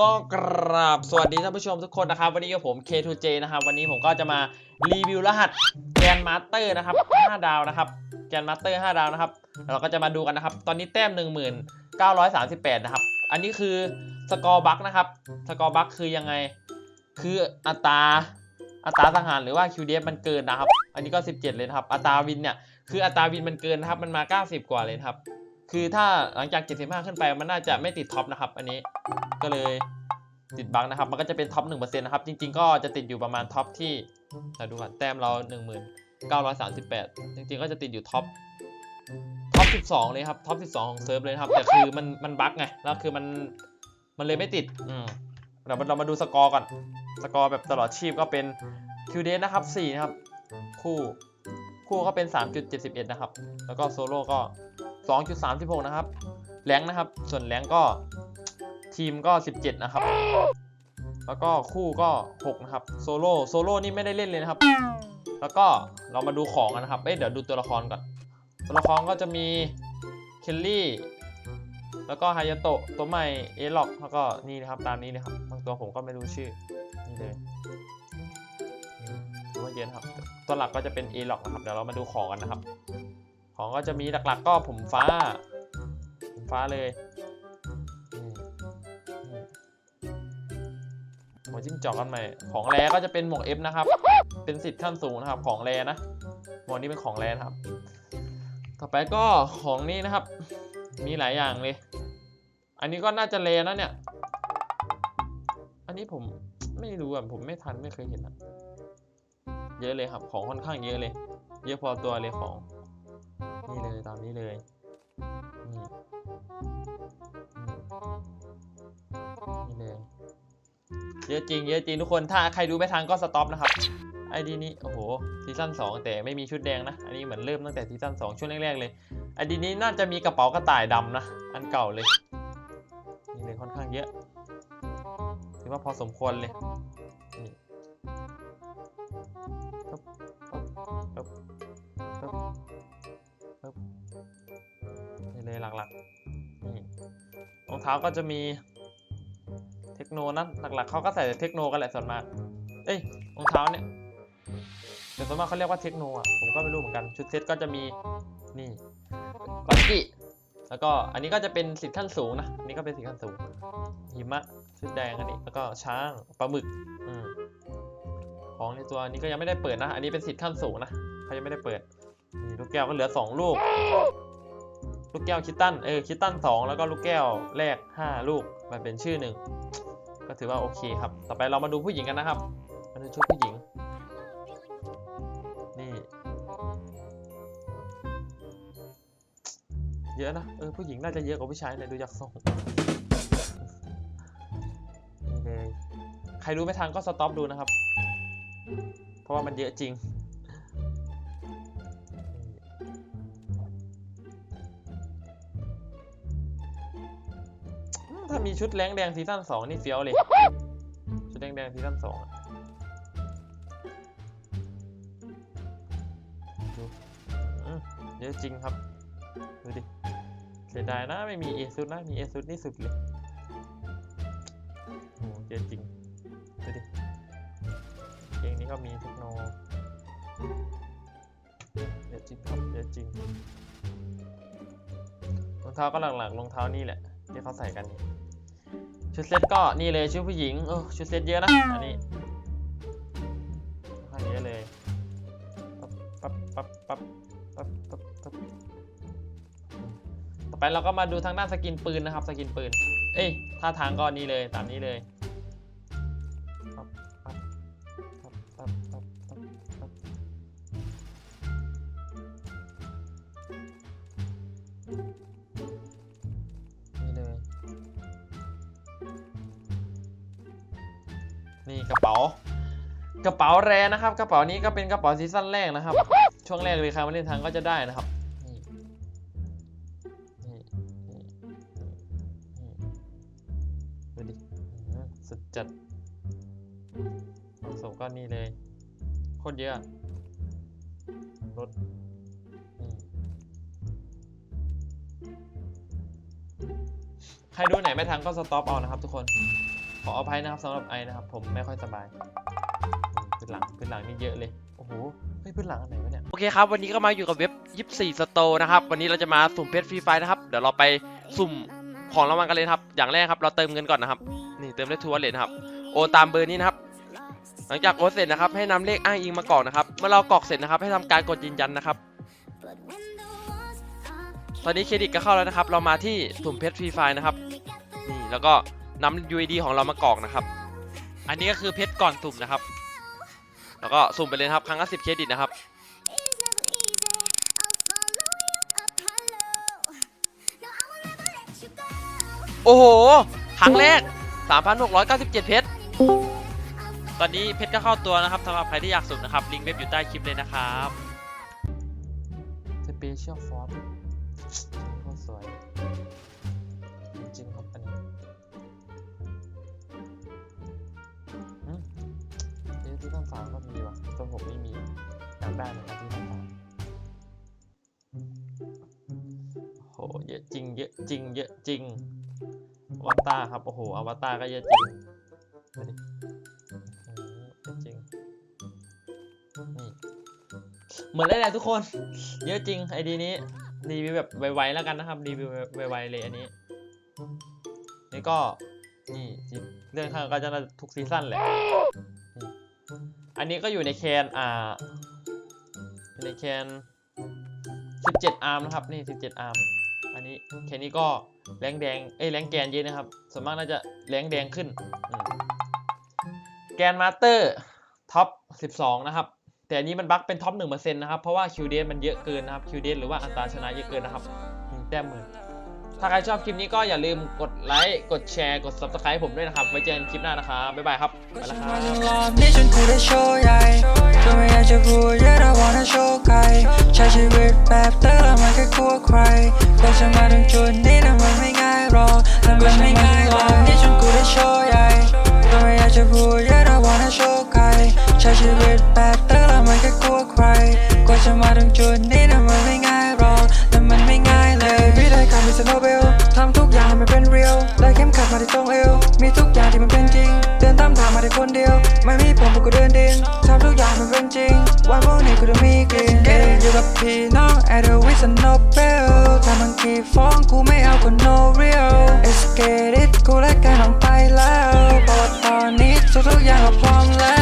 ก็กราบสวัสดีท่านผู้ชมทุกคนนะครับ วันนี้กับผม K2J นะครับ วันนี้ผมก็จะมารีวิวรหัสแกนมาสเตอร์นะครับ 5 ดาวนะครับแกนมาสเตอร์ 5 ดาวนะครับ เราก็จะมาดูกันนะครับ ตอนนี้แต้ม 1938 นะครับ อันนี้คือสกอร์บัคนะครับ สกอร์บัคคือยังไง คืออัตราอัตราสังหารหรือว่า QDF มันเกินนะครับ อันนี้ก็ 17 เลยนะครับ อัตราวินเนี่ย คืออัตราวินมันเกินนะครับ มันมา 90 กว่าเลยครับ คือถ้าหลังจาก 75 ขึ้นไปมันน่าจะไม่ติดท็อปนะครับ อันนี้ก็เลยติดบั๊กนะครับ มันก็จะเป็นท็อป1%นะครับ จริง ๆ ก็จะติดอยู่ประมาณท็อปที่เราดูก่อนแต้มเรา 1938 จริง ๆ ก็จะติดอยู่ท็อปท็อป 12 เลยครับท็อป 12 ของเซิร์ฟเลยครับ แต่คือมันมันบั๊กไงแล้วคือมันมันเลยไม่ติดอืมเดี๋ยวเรามาดูสกอร์ก่อน สกอร์แบบตลอดชีพก็เป็นคิวเดนะครับ4นะครับ คู่ คู่ก็เป็น 3.71 นะครับ แล้วก็โซโล่ก็ 2.36 นะครับ แรงนะครับ ส่วนแรงก็ทีมก็ 17 นะครับ แล้วก็คู่ก็ 6 นะครับ โซโล่โซโล่นี่ไม่ได้เล่นเลยนะครับ แล้วก็เรามาดูของกันนะครับ เอ้ยเดี๋ยวดูตัวละครก่อน ตัวละครก็จะมีเคลลี่ แล้วก็ฮายาโตะ ตัวใหม่เอล็อก แล้วก็นี่นะครับตามนี้นะครับ บางตัวผมก็ไม่รู้ชื่อ นี่เลยอืมถือว่าเยอะนครับ ตัวหลักก็จะเป็นเอล็อกนะครับ เดี๋ยวเรามาดูของกันนะครับ ของก็จะมีหลักๆ ก็ผมฟ้า ผมฟ้าเลยหัวจิ้งจอกกันใหม่ ของแรก็จะเป็นหมวกเอฟนะครับ เป็นสิทธิ์ขั้นสูงนะครับ ของแรนะ หมวกนี้เป็นของแรนะครับ ต่อไปก็ของนี้นะครับ มีหลายอย่างเลย อันนี้ก็น่าจะแรนะเนี่ย อันนี้ผมไม่รู้อะ ผมไม่ทันไม่เคยเห็นอะ เยอะเลยครับ ของค่อนข้างเยอะเลย เยอะพอตัวเลยของ นี่เลยตามนี้เลยนี่นี่เลยเยอะจริงเยอะจริงทุกคนถ้าใครดูไม่ทันก็สต็อปนะครับไอดีนี้โอ้โหซีซั่น2แต่ไม่มีชุดแดงนะอันนี้เหมือนเริ่มตั้งแต่ซีซั่น2ช่วงแรกๆเลยไอดีนี้น่าจะมีกระเป๋ากระต่ายดำนะอันเก่าเลยนี่เลยค่อนข้างเยอะถือว่าพอสมควรเลย หลักๆนี่รองเท้าก็จะมีเทคโนนะหลักๆเขาก็ใส่เทคโนกันแหละส่วนมาก เอ้ยรองเท้าเนี่ยแต่ส่วนมากเขาเรียกว่าเทคโนอะผมก็ไม่รู้เหมือนกันชุดเซตก็จะมีนี่บักกี้แล้วก็อันนี้ก็จะเป็นสิทธิ์ขั้นสูงนะนนี้ก็เป็นสิทธิ์ขั้นสูงหิมะชุดแดงอันนี้แล้วก็ช้างปลาหมึกอืมของในตัวนี้ก็ยังไม่ได้เปิดนะ อันนี้เป็นสิทธิ์ขั้นสูงนะเขายังไม่ได้เปิดนี่ลูกแก้วก็เหลือสองลูก ลูกแก้วคิตตันเออคิตตันสองแล้วก็ลูกแก้วแรกห้าลูกมันเป็นชื่อหนึ่งก็ถือว่าโอเคครับ ต่อไปเรามาดูผู้หญิงกันนะครับมาดูชุดผู้หญิง นี่ เยอะนะเออผู้หญิงน่าจะเยอะกว่าผู้ชายเลยดูจากทรงนี่เลยใครรู้ไม่ทันก็สต็อปดูนะครับ เพราะว่ามันเยอะจริง ถ้ามีชุดแรงแดงซีซั่นสองนี่เฟี้ยวเลย ชุดแดงแดงซีซั่นสองเยอะจริงครับ ดูดิ เสียดายนะไม่มีเอซุดนะ มีเอซุดนี่สุดเลยโอ้โหเยอะจริง ดูดิเกงนี้ก็มีเทคโนเยอะจริงครับเยอะจริงรองเท้าก็หลักๆรองเท้านี่แหละที่เขาใส่กันนี่ ชุดเซ็ตก็นี่เลยชุดผู้หญิงเออชุดเซ็ตเยอะนะอันนี้ค่อนข้างเยอะเลยปับปั๊บปั๊บปั๊บปั๊บปั๊บปั๊บต่อไปเราก็มาดูทางด้านสกินปืนนะครับ สกินปืน เอ้ยท่าทางก็นี่เลยตามนี้เลย นี่กระเป๋า กระเป๋าแรนะครับ กระเป๋านี้ก็เป็นกระเป๋าซีซั่นแรกนะครับ ช่วงแรกเลยใครมาเล่นทางก็จะได้นะครับนี่นี่นี่นี่ดูดิอื้อหือสุดจัดสมก็นี่เลย โคตรเยอะรถใครดูไหนไม่ทันก็สต็อปเอานะครับทุกคน ขออภัยนะครับสำหรับไอนะครับ ผมไม่ค่อยสบายพื้นหลังพื้นหลังนี่เยอะเลยโอ้โหเฮ้ยพื้นหลังอันไหนวะเนี่ยโอเคครับ วันนี้ก็มาอยู่กับเว็บ 24 สโตร์นะครับ วันนี้เราจะมาสุ่มเพชรฟรีไฟนะครับ เดี๋ยวเราไปสุ่มของรางวัลกันเลยครับ อย่างแรกครับ เราเติมเงินก่อนนะครับ นี่เติมได้ทัวร์เลนนะครับ โอนตามเบอร์นี้นะครับ หลังจากโอนเสร็จนะครับ ให้นำเลขอ้างอิงมากรอกนะครับ เมื่อเรากรอกเสร็จนะครับ ให้ทำการกดยืนยันนะครับ ตอนนี้เครดิตก็เข้าแล้วนะครับ เรามาที่สุ่มเพชรฟรีไฟนะครับ นี่แล้วก็ นำ UID ของเรามากรอกนะครับ อันนี้ก็คือเพชรก่อนสุ่มนะครับ แล้วก็สุ่มไปเลยครับ ครั้งละ10เครดิตนะครับ โอ้โห ครั้งแรก 3,697 เพชร ตอนนี้เพชรก็เข้าตัวนะครับสำหรับใครที่อยากสุ่มนะครับ ลิงก์เว็บอยู่ใต้คลิปเลยนะครับสเปเชียลฟอร์มโคตรสวย จริงๆครับ ที่ต้องสามก็มีว่ะตัวผมไม่มีอยากได้เหมือนกันที่ต้งสามโอ้โหเยอะจริงเยอะจริงเยอะจริงอวตารครับ โอ้โหอวตารก็เยอะจริงเยอะจริงนี่เหมือนเลยแหละทุกคน เยอะจริงไอดีนี้รีวิวแบบไวๆแล้วกันนะครับรีวิวไวๆเลยอันนี้นี่ก็นี่เรื่องข้างก็จะทุกซีซั่นแหละ อันนี้ก็อยู่ในแคนอ่าอยู่ในแคน17 อาร์มนะครับนี่ 17 อาร์ม อันนี้แคนนี้ก็แรงแดงเอ้ยแรงแกนเยอะนะครับส่วนมากน่าจะแรงแดงขึ้น แกนมาสเตอร์ท็อป 12 นะครับ แต่อันนี้มันบั๊กเป็นท็อป1%นะครับ เพราะว่า QD มันเยอะเกินนะครับ QD หรือว่าอัตราชนะเยอะเกินนะครับหนึ่งแต้มหมื่น ถ้าใครชอบคลิปนี้ก็อย่าลืมกดไลค์กดแชร์กด Subscribe ผมด้วยนะครับ ไว้เจอกันคลิปหน้านะครับบ๊ายบายครับไปแล้วครับนี้ฉันกูได้โชว์ใหญ่ก็ไม่อยากจะพูดเยอะแต่ wanna show ใครใช้ชีวิตแบบเธอแล้วไม่เคยกลัวใครก็จะมาถึงจุดนี้นะมันไม่ง่ายหรอกและมันไม่ง่ายหรอกนี่ฉันกูได้โชว์ใหญ่ก็ไม่อยากจะพูดเยอะแต่ wanna show ใครใช้ชีวิตแบบ กันจริง วันพรุ่นี้กูจะมีกลิ่นเออยู่กับพี่น้องแอดวิสันโนเบลถ้ามันกี่ฟองกูไม่เอาก็ no real it's get it กูและแกน้องไปแล้วเพราะว่าตอนนี้ทุกๆอย่างเรพร้อมแล้ว